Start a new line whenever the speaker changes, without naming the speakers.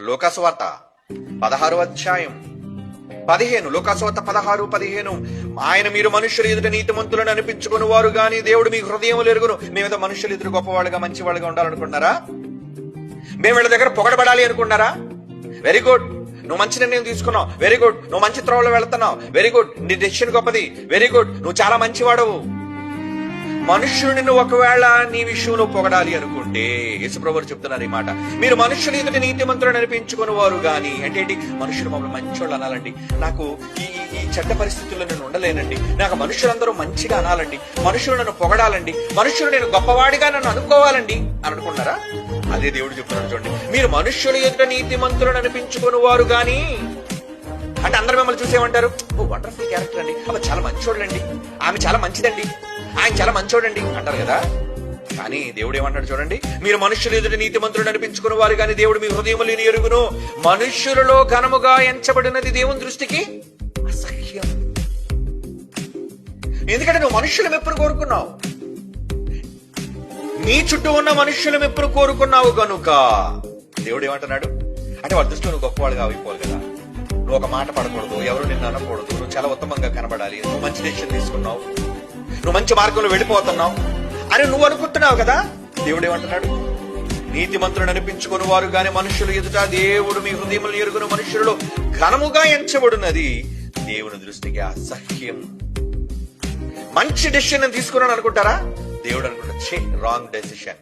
లోకస్వార్త పదహారు అధ్యాయం. పదిహేను లోకస్వార్త పదహారు పదిహేను. ఆయన మీరు మనుషులు ఎదుట నీతిమంతులను అనిపించుకుని వారు గాని దేవుడు మీ హృదయం ఎరుగును. మేమేదో మనుషులు ఎదురు గొప్పవాళ్ళుగా మంచివాళ్ళుగా ఉండాలనుకున్నారా మేము వీళ్ళ దగ్గర పొగడబడాలి అనుకున్నారా వెరీ గుడ్ నువ్వు మంచి నిర్ణయం తీసుకున్నావు. వెరీ గుడ్ నువ్వు మంచి త్రోవలో వెళ్తున్నావు. వెరీ గుడ్ నీ డెసిషన్ గొప్పది. వెరీ గుడ్ నువ్వు చాలా మంచివాడవు. మనుష్యుడిని ఒకవేళ నీ విషయంలో పొగడాలి అనుకుంటే యేసుప్రభులు చెప్తున్నారు ఈ మాట. మీరు మనుషులు ఎదుటి నీతిమంతులను అనిపించుకుని వారు గాని అంటే ఏంటి? మనుషులు మమ్మల్ని మంచోళ్ళు అనాలండి. నాకు ఈ ఈ- చెడ్డ పరిస్థితుల్లో నేను ఉండలేనండి. నాకు మనుషులందరూ మంచిగా అనాలండి. మనుషులు నన్ను పొగడాలండి. మనుషులు నేను గొప్పవాడిగా నన్ను అనుకోవాలండి. అని అనుకున్నారా అదే దేవుడు చెప్తున్నాడు చూడండి. మీరు మనుషులు ఎదుట నీతిమంతులను అనిపించుకుని వారు గాని అంటే అందరూ మిమ్మల్ని చూసేమంటారు ఓ వండర్ఫుల్ క్యారెక్టర్ అండి. అవి చాలా మంచోడండి ఆమె చాలా మంచిదండి. ఆయన చాలా మంచోడండి అంటారు కదా? కానీ దేవుడు ఏమంటాడు చూడండి? మీరు మనుషులు ఎదుటి నీతి మంత్రులు అనిపించుకున్న వారు కానీ దేవుడు మీ హృదయములు ఎరుగును. మనుష్యులలో ఘనముగా ఎంచబడినది దేవుని దృష్టికి అసహ్యం. ఎందుకంటే నువ్వు మనుషులు ఎప్పుడు కోరుకున్నావు? నీ చుట్టూ ఉన్న మనుషులు ఎప్పుడు కోరుకున్నావు కనుక దేవుడు ఏమంటున్నాడు? అంటే వాడి దృష్టిలో నువ్వు గొప్పవాడుగా అయిపోవాలి కదా. నువ్వు ఒక మాట పడకూడదు ఎవరు నిన్ను అనకూడదు నువ్వు చాలా ఉత్తమంగా కనబడాలి నువ్వు మంచి డెసిషన్ తీసుకున్నావు నువ్వు మంచి మార్గంలో వెళ్ళిపోతున్నావు. అని నువ్వు అనుకుంటున్నావు కదా? దేవుడు ఏమంటున్నాడు? నీతి మంత్రులను అనిపించుకుని వారు గాని మనుషులు ఎదుట దేవుడు మీ హృదయములు ఎరుగున మనుషులలో ఘనముగా ఎంచబడినది దేవుని దృష్టికి అసహ్యం. మంచి డెసిషన్ తీసుకున్నాను అనుకుంటారా? దేవుడు అనుకుంటా రాంగ్ డెసిషన్